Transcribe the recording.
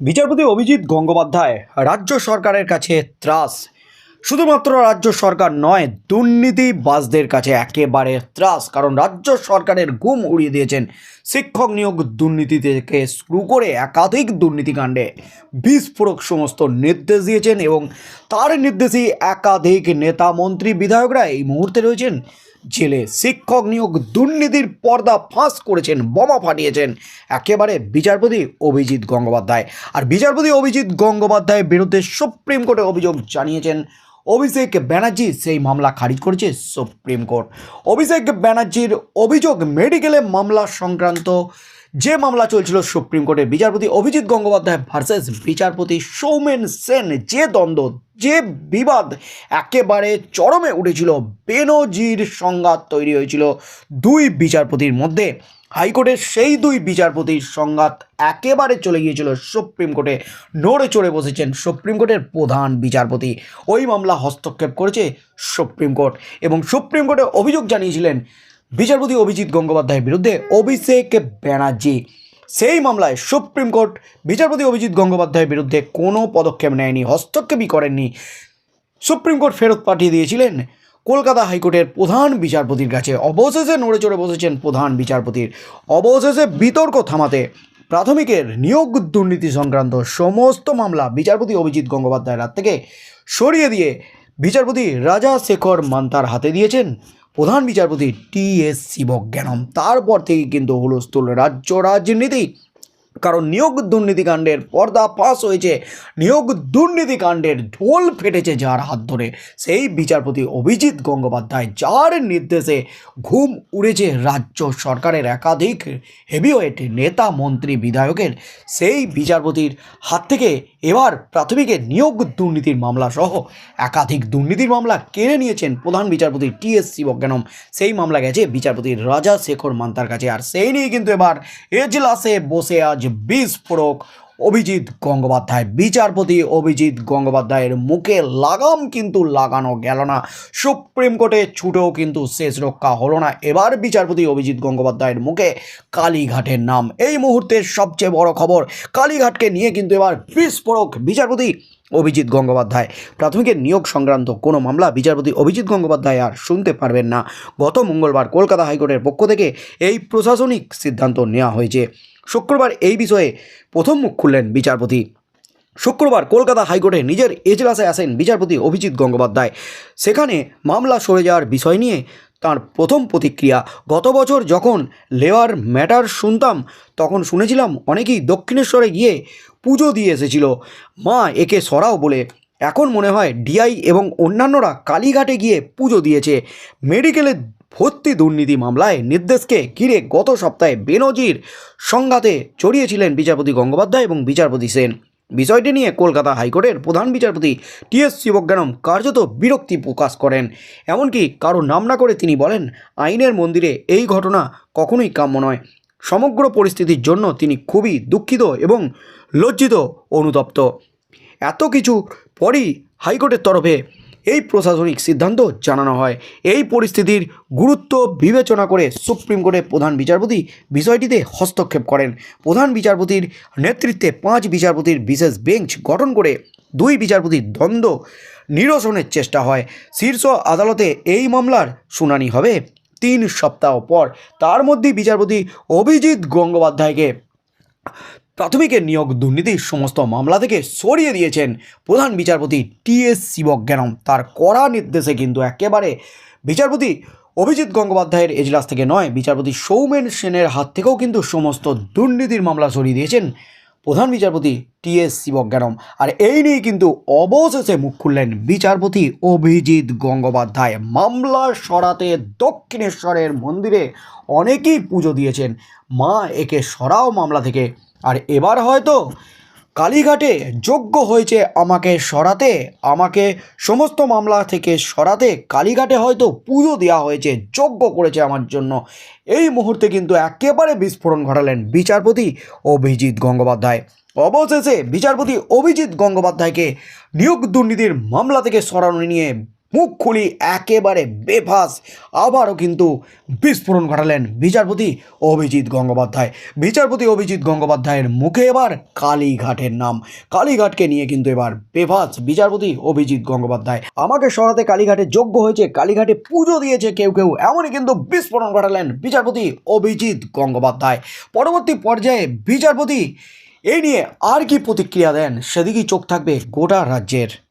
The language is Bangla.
বিচারপতি অভিজিৎ গঙ্গোপাধ্যায়, রাজ্য সরকারের কাছে ত্রাস। শুধুমাত্র রাজ্য সরকার নয়, দুর্নীতিবাজদের কাছে একেবারে ত্রাস, কারণ রাজ্য সরকারের ঘুম উড়িয়ে দিয়েছেন শিক্ষক নিয়োগ দুর্নীতি থেকে শুরু করে একাধিক দুর্নীতিকাণ্ডে। বিস্ফোরক সমস্ত নির্দেশ দিয়েছেন এবং তার নির্দেশেই একাধিক নেতা, মন্ত্রী, বিধায়করা এই মুহূর্তে রয়েছেন জেলে শিক্ষক নিয়োগ দুর্নীতির পর্দা ফাঁস করেছেন, বোমা ফাটিয়েছেন একেবারে বিচারপতি অভিজিৎ গঙ্গোপাধ্যায়। আর বিচারপতি অভিজিৎ গঙ্গোপাধ্যায়ের বিরুদ্ধে সুপ্রিম কোর্টে অভিযোগ জানিয়েছেন অভিষেক ব্যানার্জি সেই মামলা খারিজ করেছে সুপ্রিম কোর্ট। অভিষেক ব্যানার্জির অভিযোগ, মেডিকেলে মামলা সংক্রান্ত যে মামলা চলছিল সুপ্রিম কোর্টে বিচারপতি অভিজিৎ গঙ্গোপাধ্যায় ভার্সেস বিচারপতি সৌমেন সেন, যে দ্বন্দ্ব, যে বিবাদ একেবারে চরমে উঠেছিল, বেনজির সংঘাত তৈরি হয়েছিল দুই বিচারপতির মধ্যে। হাইকোর্টের সেই দুই বিচারপতির সংঘাত একেবারে চলে গিয়েছিল সুপ্রিম কোর্টে। নড়ে চড়ে বসেছেন সুপ্রিম কোর্টের প্রধান বিচারপতি। ওই মামলা হস্তক্ষেপ করেছে সুপ্রিম কোর্ট এবং সুপ্রিম কোর্টে অভিযোগ জানিয়েছিলেন বিচারপতি অভিজিৎ গঙ্গোপাধ্যায়ের বিরুদ্ধে অভিষেক ব্যানার্জি। সেই মামলায় সুপ্রিম কোর্ট বিচারপতি অভিজিৎ গঙ্গোপাধ্যায়ের বিরুদ্ধে কোনো পদক্ষেপ নেয়নি, হস্তক্ষেপই করেননি। সুপ্রিম কোর্ট ফেরত পাঠিয়ে দিয়েছিলেন কলকাতা হাইকোর্টের প্রধান বিচারপতির কাছে অবশেষে নড়ে চড়ে বসেছেন প্রধান বিচারপতির। অবশেষে বিতর্ক থামাতে প্রাথমিকের নিয়োগ দুর্নীতি সংক্রান্ত সমস্ত মামলা বিচারপতি অভিজিৎ গঙ্গোপাধ্যায়ের হাত থেকে সরিয়ে দিয়ে বিচারপতি রাজা শেখর মান্তার হাতে দিয়েছেন প্রধান বিচারপতি টি এস শিবজ্ঞানম। তারপর থেকে কিন্তু হুলস্থুল রাজ্য রাজনীতি কারণ নিয়োগ দুর্নীতিকাণ্ডের পর্দা ফাঁস হয়েছে, নিয়োগ দুর্নীতিকাণ্ডের ঢোল ফেটেছে যার হাত ধরে। সেই বিচারপতি অভিজিৎ গঙ্গোপাধ্যায় যার নির্দেশে ঘুম উড়েছে রাজ্য সরকারের একাধিক হেভিওয়েট নেতা, মন্ত্রী, বিধায়কের। সেই বিচারপতির হাত থেকে এবার প্রাথমিকে নিয়োগ দুর্নীতির মামলা সহ একাধিক দুর্নীতির মামলা কেড়ে নিয়েছেন প্রধান বিচারপতি টি এস শিবজ্ঞানম। সেই মামলা গেছে বিচারপতি রাজা শেখর মান্তার কাছে। আর সেই নিয়ে কিন্তু এবার এজলাসে বসে আজ বিস্ফোরক অভিজিৎ গঙ্গোপাধ্যায়। বিচারপতি অভিজিৎ গঙ্গোপাধ্যায়ের মুখে লাগাম কিন্তু লাগানো গেল না। সুপ্রিম কোর্টে ছুটেও কিন্তু শেষ রক্ষা হলো না। এবার বিচারপতি অভিজিৎ গঙ্গোপাধ্যায়ের মুখে কালীঘাটের নাম। এই মুহূর্তের সবচেয়ে বড় খবর, কালীঘাটকে নিয়ে কিন্তু এবার বিস্ফোরক বিচারপতি অভিজিৎ গঙ্গোপাধ্যায়। প্রাথমিকের নিয়োগ সংক্রান্ত কোনো মামলা বিচারপতি অভিজিৎ গঙ্গোপাধ্যায় আর শুনতে পারবেন না। গত মঙ্গলবার কলকাতা হাইকোর্টের পক্ষ থেকে এই প্রশাসনিক সিদ্ধান্ত নেওয়া হয়েছে। শুক্রবার এই বিষয়ে প্রথম মুখ খুললেন বিচারপতি। শুক্রবার কলকাতা হাইকোর্টে নিজের এজলাসে আসেন বিচারপতি অভিজিৎ গঙ্গোপাধ্যায়। সেখানে মামলা সরে যাওয়ার বিষয় নিয়ে তার প্রথম প্রতিক্রিয়া। গত বছর যখন লেওয়ার ম্যাটার শুনতাম, তখন শুনেছিলাম অনেকেই দক্ষিণেশ্বরে গিয়ে পুজো দিয়ে এসেছিল। মা একে সরাও বলে, এখন মনে হয় ডিআই এবং অন্যান্যরা কালীঘাটে গিয়ে পুজো দিয়েছে। মেডিকেলে ভর্তি দুর্নীতি মামলায় নির্দেশকে ঘিরে গত সপ্তাহে বেনজির সংঘাতে জড়িয়েছিলেন বিচারপতি গঙ্গোপাধ্যায় এবং বিচারপতি সেন। বিষয়টি নিয়ে কলকাতা হাইকোর্টের প্রধান বিচারপতি টি এস শিবজ্ঞানম কার্যত বিরক্তি প্রকাশ করেন। এমনকি কারও নাম না করে তিনি বলেন, আইনের মন্দিরে এই ঘটনা কখনোই কাম্য নয়। সমগ্র পরিস্থিতির জন্য তিনি খুবই দুঃখিত এবং লজ্জিত অনুতপ্ত। এত কিছু পরই হাইকোর্টের তরফে এই প্রশাসনিক সিদ্ধান্ত জানানো হয়। এই পরিস্থিতির গুরুত্ব বিবেচনা করে সুপ্রিম কোর্টের প্রধান বিচারপতি বিষয়টিতে হস্তক্ষেপ করেন। প্রধান বিচারপতির নেতৃত্বে পাঁচ বিচারপতির বিশেষ বেঞ্চ গঠন করে দুই বিচারপতির দ্বন্দ্ব নিরসনের চেষ্টা হয়। শীর্ষ আদালতে এই মামলার শুনানি হবে তিন সপ্তাহ পর। তার মধ্যে বিচারপতি অভিজিৎ গঙ্গোপাধ্যায়কে প্রাথমিকের নিয়োগ দুর্নীতির সমস্ত মামলা থেকে সরিয়ে দিয়েছেন প্রধান বিচারপতি টি এস শিবজ্ঞানম। তার কড়া নির্দেশে কিন্তু একেবারে বিচারপতি অভিজিৎ গঙ্গোপাধ্যায়ের এজলাস থেকে নয়, বিচারপতি সৌমেন সেনের হাত থেকেও কিন্তু সমস্ত দুর্নীতির মামলা সরিয়ে দিয়েছেন প্রধান বিচারপতি টি এস শিবজ্ঞানম। আর এই নিয়ে কিন্তু অবশেষে মুখ খুললেন বিচারপতি অভিজিৎ গঙ্গোপাধ্যায়। মামলা সরাতে দক্ষিণেশ্বরের মন্দিরে অনেকেই পুজো দিয়েছেন। মা একে সরাও মামলা থেকে আর এবার হয়তো কালীঘাটে যোগ্য হয়েছে আমাকে সরাতে, আমাকে সমস্ত মামলা থেকে সরাতে কালীঘাটে হয়তো পুজো দেওয়া হয়েছে, যোগ্য করেছে আমার জন্য। এই মুহূর্তে কিন্তু একেবারে বিস্ফোরণ ঘটালেন বিচারপতি অভিজিৎ গঙ্গোপাধ্যায়। অবশেষে বিচারপতি অভিজিৎ গঙ্গোপাধ্যায়কে নিয়োগ দুর্নীতির মামলা থেকে সরানো নিয়ে মুখ খুলি একেবারে বেফাস। আবারও কিন্তু বিস্ফোরণ ঘটালেন বিচারপতি অভিজিৎ গঙ্গোপাধ্যায়। বিচারপতি অভিজিৎ গঙ্গোপাধ্যায়ের মুখে এবার কালীঘাটের নাম। কালীঘাটকে নিয়ে কিন্তু এবার বেফাস বিচারপতি অভিজিৎ গঙ্গোপাধ্যায়। আমাকে সরাতে কালীঘাটে যোগ্য হয়েছে, কালীঘাটে পুজো দিয়েছে কেউ কেউ, এমনই কিন্তু বিস্ফোরণ ঘটালেন বিচারপতি অভিজিৎ গঙ্গোপাধ্যায়। পরবর্তী পর্যায়ে বিচারপতি এই নিয়ে আর কি প্রতিক্রিয়া দেন, সেদিকেই চোখ থাকবে গোটা রাজ্যের।